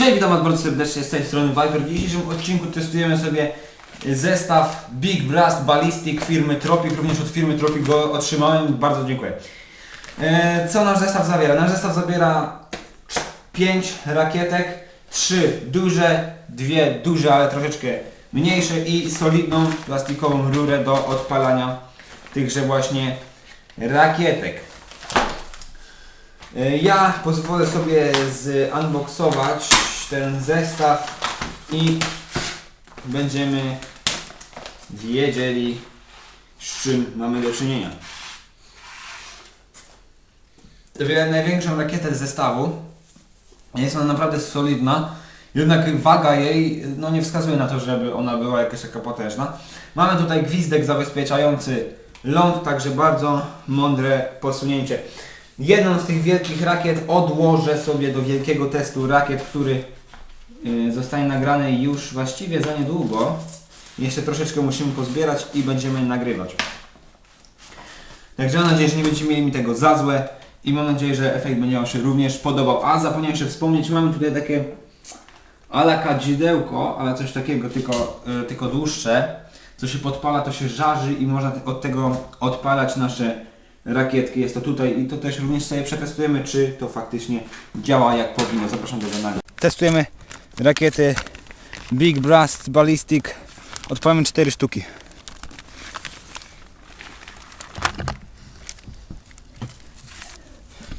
Cześć, witam Was bardzo serdecznie z tej strony Viper. W dzisiejszym odcinku testujemy sobie zestaw Big Blast Ballistic firmy Tropic. Również od firmy Tropic go otrzymałem. Bardzo dziękuję. E, Co nasz zestaw zawiera? Nasz zestaw zawiera 5 rakietek, 3 duże, 2 duże, ale troszeczkę mniejsze i solidną plastikową rurę do odpalania tychże właśnie rakietek. E, Ja pozwolę sobie zunboxować ten zestaw i będziemy wiedzieli z czym mamy do czynienia. Wziąłem największą rakietę z zestawu. Jest ona naprawdę solidna, jednak waga jej no, nie wskazuje na to, żeby ona była jakaś taka potężna. Mamy tutaj gwizdek zabezpieczający ląd, także bardzo mądre posunięcie. Jedną z tych wielkich rakiet odłożę sobie do wielkiego testu rakiet, który zostanie nagrany już właściwie za niedługo. Jeszcze troszeczkę musimy pozbierać i będziemy nagrywać. Także mam nadzieję, że nie będziecie mieli mi tego za złe i mam nadzieję, że efekt będzie Wam się również podobał. A zapomniałem jeszcze wspomnieć, mamy tutaj takie ala kadzidełko, ale coś takiego, tylko, y, tylko dłuższe. Co się podpala, to się żarzy i można od tego odpalać nasze rakietki. Jest to tutaj i to też również sobie przetestujemy, czy to faktycznie działa jak powinno. Zapraszam do oglądania. Testujemy rakiety Big Blast Ballistic. Odpalamy 4 sztuki.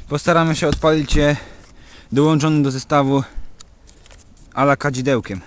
Postaramy się odpalić je dołączony do zestawu ala kadzidełkiem.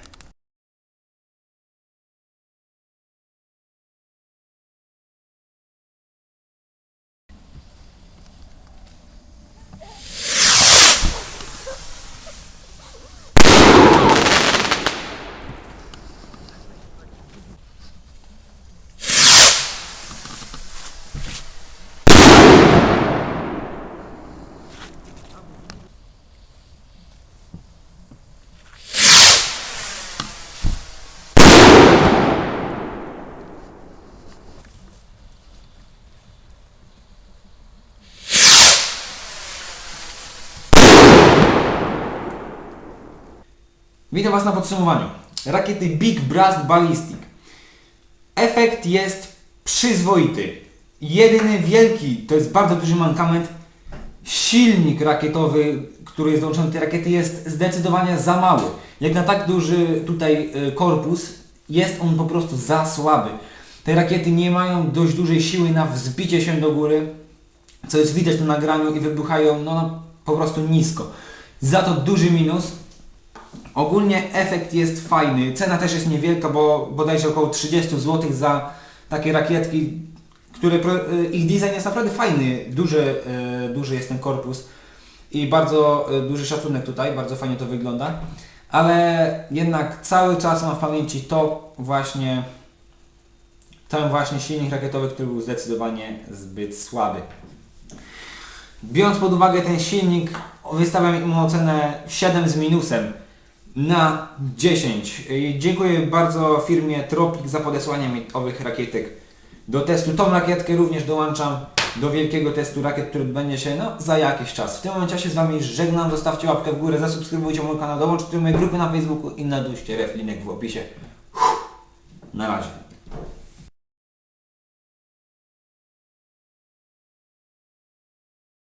Witam Was na podsumowaniu. Rakiety Big Blast Ballistic. Efekt jest przyzwoity. Jedyny wielki, to jest bardzo duży mankament, silnik rakietowy, który jest dołączony do tej rakiety jest zdecydowanie za mały. Jak na tak duży tutaj y, korpus, jest on po prostu za słaby. Te rakiety nie mają dość dużej siły na wzbicie się do góry, co jest widać na nagraniu i wybuchają no, no, po prostu nisko. Za to duży minus, Ogólnie efekt jest fajny. Cena też jest niewielka, bo bodajże około 30 zł za takie rakietki, które y, ich design jest naprawdę fajny. Duży, y, duży jest ten korpus i bardzo y, duży szacunek tutaj, bardzo fajnie to wygląda. Ale jednak cały czas mam w pamięci to właśnie ten właśnie silnik rakietowy, który był zdecydowanie zbyt słaby. Biorąc pod uwagę ten silnik, wystawiam mu ocenę 7 z minusem na 10. I Dziękuję bardzo firmie Tropic za podesłanie mi owych rakietek do testu. Tą rakietkę również dołączam do wielkiego testu rakiet, który odbędzie się no, za jakiś czas. W tym momencie się z Wami żegnam. Zostawcie łapkę w górę, zasubskrybujcie mój kanał, dołączcie do mojej grupy na Facebooku i naduście reflinek w opisie. Na razie.